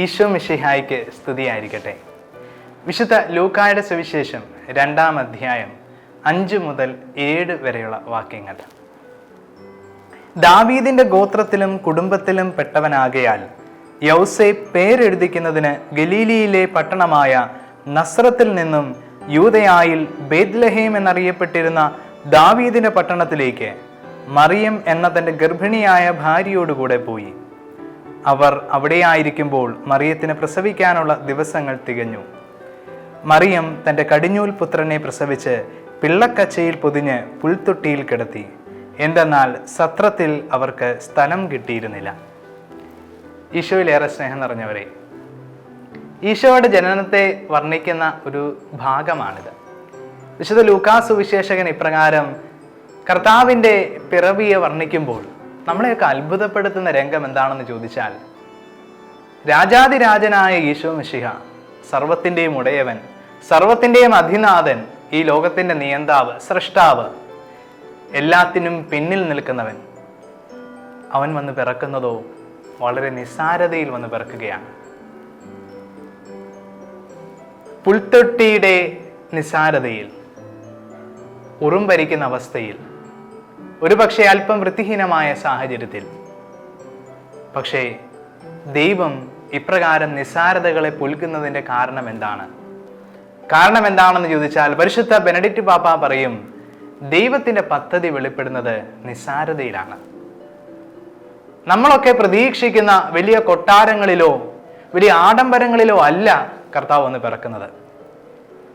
ഈശോ മിഷിഹായിക്ക് സ്തുതിയായിരിക്കട്ടെ. വിശുദ്ധ ലൂക്കായുടെ സുവിശേഷം രണ്ടാം അധ്യായം അഞ്ച് മുതൽ ഏഴ് വരെയുള്ള വാക്യങ്ങൾ. ദാവീദിന്റെ ഗോത്രത്തിലും കുടുംബത്തിലും പെട്ടവനാകയാൽ യൗസെ പേരെഴുതിക്കുന്നതിന് ഗലീലിയിലെ പട്ടണമായ നസ്രത്തിൽ നിന്നും യൂതയായിൽ ബേദ്ലഹേം എന്നറിയപ്പെട്ടിരുന്ന ദാവീദിന്റെ പട്ടണത്തിലേക്ക് മറിയം എന്ന തന്റെ ഗർഭിണിയായ ഭാര്യയോടുകൂടെ പോയി. അവർ അവിടെയായിരിക്കുമ്പോൾ മറിയത്തിന് പ്രസവിക്കാനുള്ള ദിവസങ്ങൾ തികഞ്ഞു. മറിയം തന്റെ കടിഞ്ഞൂൽ പുത്രനെ പ്രസവിച്ച് പിള്ളക്കച്ചയിൽ പൊതിഞ്ഞ് പുൽത്തൊട്ടിയിൽ കിടത്തി. എന്തെന്നാൽ സത്രത്തിൽ അവർക്ക് സ്ഥലം കിട്ടിയിരുന്നില്ല. ഈശോയിലേറെ സ്നേഹം നിറഞ്ഞവരെ ഈശോയുടെ ജനനത്തെ വർണിക്കുന്ന ഒരു ഭാഗമാണിത്. വിശുദ്ധ ലൂക്കാസ് സുവിശേഷകൻ ഇപ്രകാരം കർത്താവിന്റെ പിറവിയെ വർണിക്കുമ്പോൾ നമ്മളെയൊക്കെ അത്ഭുതപ്പെടുത്തുന്ന രംഗം എന്താണെന്ന് ചോദിച്ചാൽ രാജാതിരാജനായ ഈശോ മിശിഹ സർവത്തിന്റെയും ഉടയവൻ സർവത്തിന്റെയും അധിനാഥൻ ഈ ലോകത്തിന്റെ നിയന്താവ് സൃഷ്ടാവ് എല്ലാത്തിനും പിന്നിൽ നിൽക്കുന്നവൻ അവൻ വന്ന് പിറക്കുന്നതോ വളരെ നിസ്സാരതയിൽ വന്ന് പിറക്കുകയാണ്. പുൽത്തൊട്ടിയുടെ നിസാരതയിൽ ഉറുമ്പരിക്കുന്ന അവസ്ഥയിൽ ഒരുപക്ഷെ അല്പം വൃത്തിഹീനമായ സാഹചര്യത്തിൽ. പക്ഷേ ദൈവം ഇപ്രകാരം നിസ്സാരതകളെ പുൽക്കുന്നതിന്റെ കാരണം എന്താണ് കാരണം എന്താണെന്ന് ചോദിച്ചാൽ പരിശുദ്ധ ബെനഡിക്റ്റ് പാപ്പ പറയും ദൈവത്തിന്റെ പദ്ധതി വെളിപ്പെടുന്നത് നിസ്സാരതയിലാണ്. നമ്മളൊക്കെ പ്രതീക്ഷിക്കുന്ന വലിയ കൊട്ടാരങ്ങളിലോ വലിയ ആഡംബരങ്ങളിലോ അല്ല കർത്താവ് വന്ന് പിറക്കുന്നത്.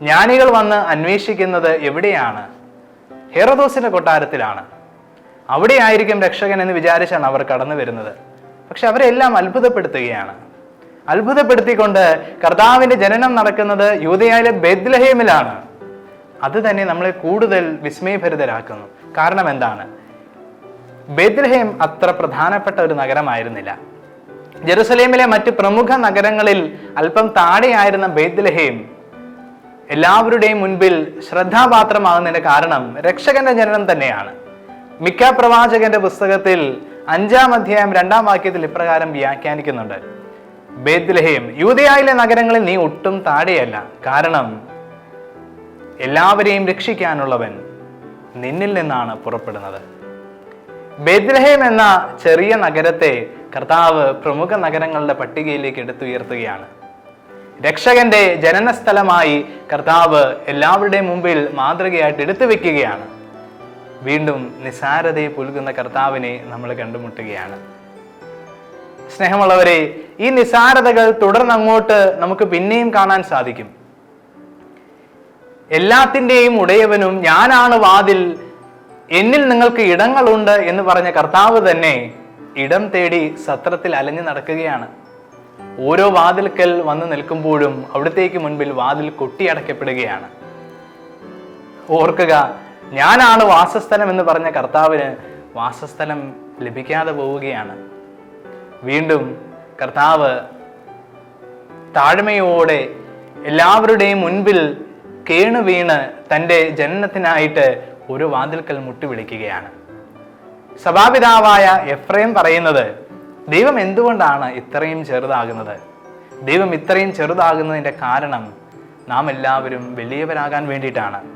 ജ്ഞാനികൾ വന്ന് അന്വേഷിക്കുന്നത് എവിടെയാണ്? ഹെറദോസിന്റെ കൊട്ടാരത്തിലാണ്. അവിടെയായിരിക്കും രക്ഷകൻ എന്ന് വിചാരിച്ചാണ് അവർ കടന്നു വരുന്നത്. പക്ഷെ അവരെല്ലാം അത്ഭുതപ്പെടുത്തുകയാണ്. അത്ഭുതപ്പെടുത്തിക്കൊണ്ട് കർത്താവിന്റെ ജനനം നടക്കുന്നത് യൂതയായിലെ ബെദ്ലഹേമിലാണ് അത് തന്നെ നമ്മളെ കൂടുതൽ വിസ്മയഭരിതരാക്കുന്നു. കാരണം എന്താണ്? ബെദ്ലഹേം അത്ര പ്രധാനപ്പെട്ട ഒരു നഗരമായിരുന്നില്ല. ജെറുസലേമിലെ മറ്റ് പ്രമുഖ നഗരങ്ങളിൽ അല്പം താഴെയായിരുന്ന ബേദ്ലഹേം എല്ലാവരുടെയും മുൻപിൽ ശ്രദ്ധാപാത്രമാകുന്നതിന്റെ കാരണം രക്ഷകന്റെ ജനനം തന്നെയാണ്. മിക്ക പ്രവാചകന്റെ പുസ്തകത്തിൽ അഞ്ചാം അധ്യായം രണ്ടാം വാക്യത്തിൽ ഇപ്രകാരം വ്യാഖ്യാനിക്കുന്നുണ്ട്. ബേദ്ലഹേം യൂതയായിലെ നഗരങ്ങളിൽ നീ ഒട്ടും താഴെയല്ല. കാരണം എല്ലാവരെയും രക്ഷിക്കാനുള്ളവൻ നിന്നിൽ നിന്നാണ് പുറപ്പെടുന്നത്. ബേദ്ലഹേം എന്ന ചെറിയ നഗരത്തെ കർത്താവ് പ്രമുഖ നഗരങ്ങളുടെ പട്ടികയിലേക്ക് എടുത്തുയർത്തുകയാണ്. രക്ഷകന്റെ ജനന സ്ഥലമായി കർത്താവ് എല്ലാവരുടെയും മുമ്പിൽ മാതൃകയായിട്ട് എടുത്തു വെക്കുകയാണ് വീണ്ടും നിസാരതയെ പുൽകുന്ന കർത്താവിനെ നമ്മൾ കണ്ടുമുട്ടുകയാണ്. സ്നേഹമുള്ളവരെ ഈ നിസാരതകൾ തുടർന്നങ്ങോട്ട് നമുക്ക് പിന്നെയും കാണാൻ സാധിക്കും. എല്ലാത്തിന്റെയും ഉടയവനും ഞാനാണ് വാതിൽ എന്നിൽ നിങ്ങൾക്ക് ഇടങ്ങളുണ്ട് എന്ന് പറഞ്ഞ കർത്താവ് തന്നെ ഇടം തേടി സത്രത്തിൽ അലഞ്ഞു നടക്കുകയാണ്. ഓരോ വാതിൽക്കൽ വന്ന് നിൽക്കുമ്പോഴും അവിടത്തേക്ക് മുൻപിൽ വാതിൽ കൊട്ടിയടക്കപ്പെടുകയാണ് ഓർക്കുക ഞാനാണ് വാസസ്ഥലം എന്ന് പറഞ്ഞ കർത്താവിന് വാസസ്ഥലം ലഭിക്കാതെ പോവുകയാണ്. വീണ്ടും കർത്താവ് താഴ്മയോടെ എല്ലാവരുടെയും മുൻപിൽ കേണു വീണ് തന്റെ ജനനത്തിനായിട്ട് ഒരു വാതിൽക്കൽ മുട്ടി വിളിക്കുകയാണ് സഭാപിതാവായ എഫ്രൈം പറയുന്നത് ദൈവം എന്തുകൊണ്ടാണ് ഇത്രയും ചെറുതാകുന്നത്? ദൈവം ഇത്രയും ചെറുതാകുന്നതിന്റെ കാരണം നാം എല്ലാവരും വലിയവരാകാൻ വേണ്ടിയിട്ടാണ്.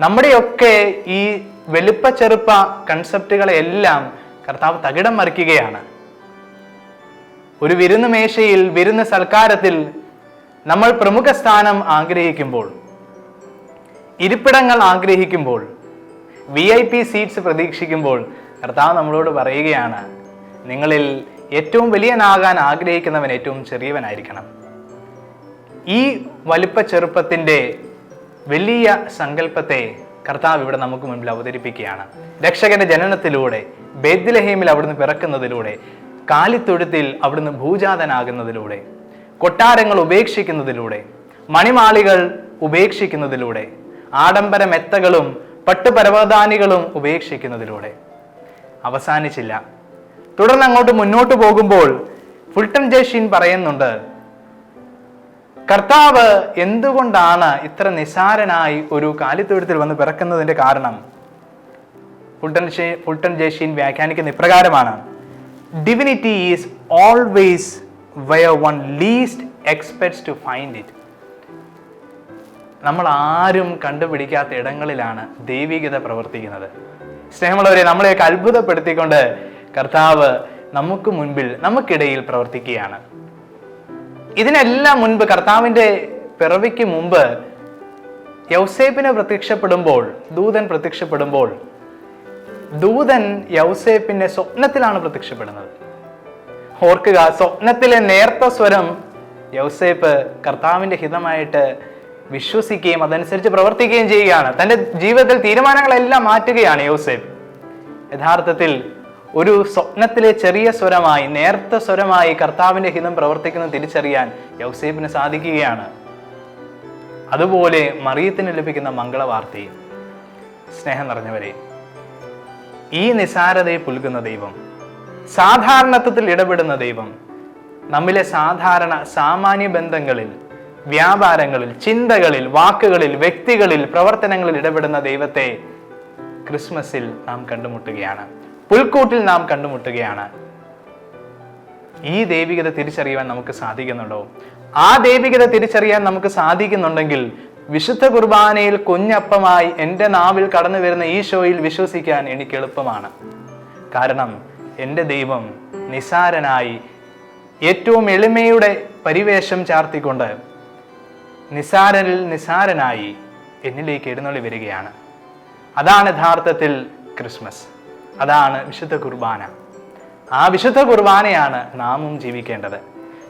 നമ്മുടെയൊക്കെ ഈ വലുപ്പ ചെറുപ്പ കൺസെപ്റ്റുകളെല്ലാം കർത്താവ് തകിടം മറിക്കുകയാണ്. ഒരു വിരുന്ന് മേശയിൽ വിരുന്ന് സൽക്കാരത്തിൽ നമ്മൾ പ്രമുഖ സ്ഥാനം ആഗ്രഹിക്കുമ്പോൾ ഇരിപ്പിടങ്ങൾ ആഗ്രഹിക്കുമ്പോൾ വി ഐ പി സീറ്റ്സ് പ്രതീക്ഷിക്കുമ്പോൾ കർത്താവ് നമ്മളോട് പറയുകയാണ് നിങ്ങളിൽ ഏറ്റവും വലിയനാകാൻ ആഗ്രഹിക്കുന്നവൻ ഏറ്റവും ചെറിയവനായിരിക്കണം. ഈ വലിപ്പ ചെറുപ്പത്തിന്റെ വലിയ സങ്കല്പത്തെ കർത്താവ് ഇവിടെ നമുക്ക് മുൻപിൽ അവതരിപ്പിക്കുകയാണ്. രക്ഷകന്റെ ജനനത്തിലൂടെ ബേദ്ലഹേമിൽ അവിടുന്ന് പിറക്കുന്നതിലൂടെ കാലിത്തൊഴുത്തിൽ അവിടുന്ന് ഭൂജാതനാകുന്നതിലൂടെ കൊട്ടാരങ്ങൾ ഉപേക്ഷിക്കുന്നതിലൂടെ മണിമാളികൾ ഉപേക്ഷിക്കുന്നതിലൂടെ ആഡംബര മെത്തകളും പട്ടുപരവതാനികളും ഉപേക്ഷിക്കുന്നതിലൂടെ. അവസാനിച്ചില്ല. തുടർന്ന് അങ്ങോട്ട് മുന്നോട്ട് പോകുമ്പോൾ ഫുൾട്ടൺ ജയ്ഷീൻ പറയുന്നുണ്ട് കർത്താവ് എന്തുകൊണ്ടാണ് ഇത്ര നിസാരനായി ഒരു കാലിത്തൊഴുത്തിൽ വന്ന് പിറക്കുന്നതിന്റെ കാരണം? ഫുൾട്ടൺ ഫുൾട്ടൺ ജയ്ഷീൻ വ്യാഖ്യാനിക്കുന്ന ഇപ്രകാരമാണ്. Divinity is always where one least expects to find it നമ്മൾ ആരും കണ്ടുപിടിക്കാത്ത ഇടങ്ങളിലാണ് ദൈവികത പ്രവർത്തിക്കുന്നത്. സ്നേഹമുള്ളവരെ നമ്മളെയൊക്കെ അത്ഭുതപ്പെടുത്തിക്കൊണ്ട് കർത്താവ് നമുക്ക് മുൻപിൽ നമുക്കിടയിൽ പ്രവർത്തിക്കുകയാണ്. ഇതിനെല്ലാം മുൻപ് കർത്താവിന്റെ പിറവിക്ക് മുമ്പ് യൗസേപ്പിന് പ്രത്യക്ഷപ്പെടുമ്പോൾ ദൂതൻ പ്രത്യക്ഷപ്പെടുമ്പോൾ ദൂതൻ യൗസേപ്പിന്റെ സ്വപ്നത്തിലാണ് പ്രത്യക്ഷപ്പെടുന്നത്. ഓർക്കുക സ്വപ്നത്തിലെ നേർത്ത സ്വരം യൗസേപ്പ് കർത്താവിന്റെ ഹിതമായിട്ട് വിശ്വസിക്കുകയും അതനുസരിച്ച് പ്രവർത്തിക്കുകയും ചെയ്യുകയാണ്. തന്റെ ജീവിതത്തിൽ തീരുമാനങ്ങളെല്ലാം മാറ്റുകയാണ് യൗസേപ്പ്. യഥാർത്ഥത്തിൽ ഒരു സ്വപ്നത്തിലെ ചെറിയ സ്വരമായി നേർത്ത സ്വരമായി കർത്താവിന്റെ ഹിതം പ്രവർത്തിക്കുന്നത് തിരിച്ചറിയാൻ യൗസേപ്പിന് സാധിക്കുകയാണ്. അതുപോലെ മറിയത്തിന് ലഭിക്കുന്ന മംഗളവാർത്തയും. സ്നേഹം നിറഞ്ഞവരെ ഈ നിസാരതയെ പുൽകുന്ന ദൈവം സാധാരണത്വത്തിൽ ഇടപെടുന്ന ദൈവം നമ്മിലെ സാധാരണ സാമാന്യ ബന്ധങ്ങളിൽ വ്യാപാരങ്ങളിൽ ചിന്തകളിൽ വാക്കുകളിൽ വ്യക്തികളിൽ പ്രവർത്തനങ്ങളിൽ ഇടപെടുന്ന ദൈവത്തെ ക്രിസ്മസിൽ നാം കണ്ടുമുട്ടുകയാണ്. പുൽക്കൂട്ടിൽ നാം കണ്ടുമുട്ടുകയാണ്. ഈ ദൈവികത തിരിച്ചറിയാൻ നമുക്ക് സാധിക്കുന്നുണ്ടോ? ആ ദൈവികത തിരിച്ചറിയാൻ നമുക്ക് സാധിക്കുന്നുണ്ടെങ്കിൽ വിശുദ്ധ കുർബാനയിൽ കുഞ്ഞപ്പമായി എന്റെ നാവിൽ കടന്നു വരുന്ന ഈ ഷോയിൽ വിശ്വസിക്കാൻ എനിക്ക് എളുപ്പമാണ്. കാരണം എന്റെ ദൈവം നിസാരനായി ഏറ്റവും എളിമയുടെ പരിവേഷം ചാർത്തിക്കൊണ്ട് നിസാരനിൽ നിസാരനായി എന്നിലേക്ക് എഴുന്നള്ളി വരികയാണ്. അതാണ് യഥാർത്ഥത്തിൽ ക്രിസ്മസ്. അതാണ് വിശുദ്ധ കുർബാന. ആ വിശുദ്ധ കുർബാനയാണ് നാമും ജീവിക്കേണ്ടത്.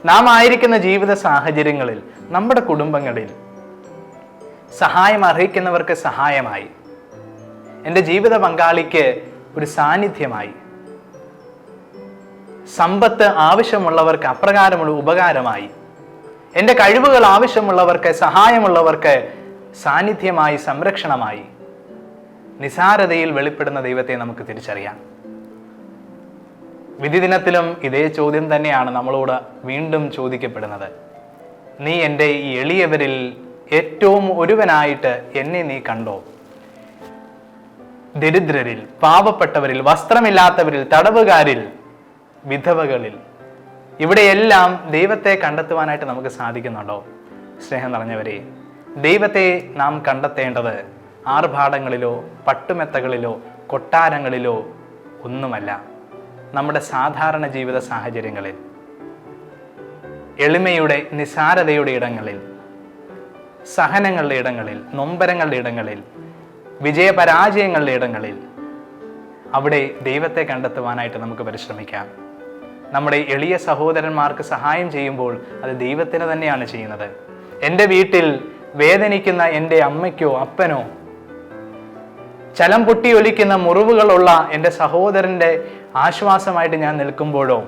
നാം ആയിരിക്കുന്ന ജീവിത സാഹചര്യങ്ങളിൽ നമ്മുടെ കുടുംബങ്ങളിൽ സഹായം അർഹിക്കുന്നവർക്ക് സഹായമായി. എന്റെ ജീവിത പങ്കാളിക്ക് ഒരു സാന്നിധ്യമായി. സമ്പത്ത് ആവശ്യമുള്ളവർക്ക് അപ്രകാരമുള്ള ഉപകാരമായി. എന്റെ കഴിവുകൾ ആവശ്യമുള്ളവർക്ക് സഹായമുള്ളവർക്ക് സാന്നിധ്യമായി സംരക്ഷണമായി. നിസാരതയിൽ വെളിപ്പെടുന്ന ദൈവത്തെ നമുക്ക് തിരിച്ചറിയാം. വിധിദിനത്തിലും ഇതേ ചോദ്യം തന്നെയാണ് നമ്മളോട് വീണ്ടും ചോദിക്കപ്പെടുന്നത്. നീ എന്റെ ഈ എളിയവരിൽ ഏറ്റവും ഒരുവനായിട്ട് എന്നെ നീ കണ്ടോ? ദരിദ്രരിൽ പാവപ്പെട്ടവരിൽ വസ്ത്രമില്ലാത്തവരിൽ തടവുകാരിൽ വിധവകളിൽ. ഇവിടെയെല്ലാം ദൈവത്തെ കണ്ടെത്തുവാനായിട്ട് നമുക്ക് സാധിക്കുന്നുണ്ടോ? സ്നേഹം നിറഞ്ഞവരെ ദൈവത്തെ നാം കണ്ടെത്തേണ്ടത് ആർഭാടങ്ങളിലോ പട്ടുമെത്തകളിലോ കൊട്ടാരങ്ങളിലോ ഒന്നുമല്ല. നമ്മുടെ സാധാരണ ജീവിത സാഹചര്യങ്ങളിൽ എളിമയുടെ നിസാരതയുടെ ഇടങ്ങളിൽ സഹനങ്ങളുടെ ഇടങ്ങളിൽ നൊമ്പരങ്ങളുടെ ഇടങ്ങളിൽ വിജയപരാജയങ്ങളുടെ ഇടങ്ങളിൽ അവിടെ ദൈവത്തെ കണ്ടെത്തുവാനായിട്ട് നമുക്ക് പരിശ്രമിക്കാം. നമ്മുടെ എളിയ സഹോദരന്മാർക്ക് സഹായം ചെയ്യുമ്പോൾ അത് ദൈവത്തിന് തന്നെയാണ് ചെയ്യുന്നത്. എന്റെ വീട്ടിൽ വേദനിക്കുന്ന എന്റെ അമ്മയ്ക്കോ അപ്പനോ ചലം പൊട്ടി ഒലിക്കുന്ന മുറിവുകളുള്ള എന്റെ സഹോദരന്റെ ആശ്വാസമായിട്ട് ഞാൻ നിൽക്കുമ്പോഴോ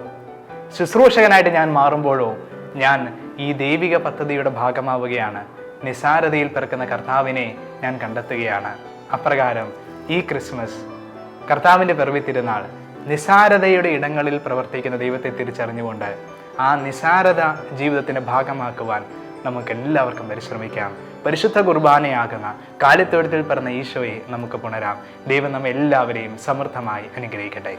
ശുശ്രൂഷകനായിട്ട് ഞാൻ മാറുമ്പോഴോ ഞാൻ ഈ ദൈവിക പദ്ധതിയുടെ ഭാഗമാവുകയാണ്. നിസാരതയിൽ പിറക്കുന്ന കർത്താവിനെ ഞാൻ കണ്ടെത്തുകയാണ്. അപ്രകാരം ഈ ക്രിസ്മസ് കർത്താവിന്റെ പിറവി തിരുനാൾ നിസാരതയുടെ ഇടങ്ങളിൽ പ്രവർത്തിക്കുന്ന ദൈവത്തെ തിരിച്ചറിഞ്ഞുകൊണ്ട് ആ നിസാരത ജീവിതത്തിന്റെ ഭാഗമാക്കുവാൻ നമുക്ക് എല്ലാവർക്കും പരിശ്രമിക്കാം. പരിശുദ്ധ കുർബാനയാകുന്ന കാലിത്തൊഴുത്തിൽ പറഞ്ഞ ഈശോയെ നമുക്ക് പുണരാം. ദൈവം നമ്മെ എല്ലാവരെയും സമൃദ്ധമായി അനുഗ്രഹിക്കട്ടെ.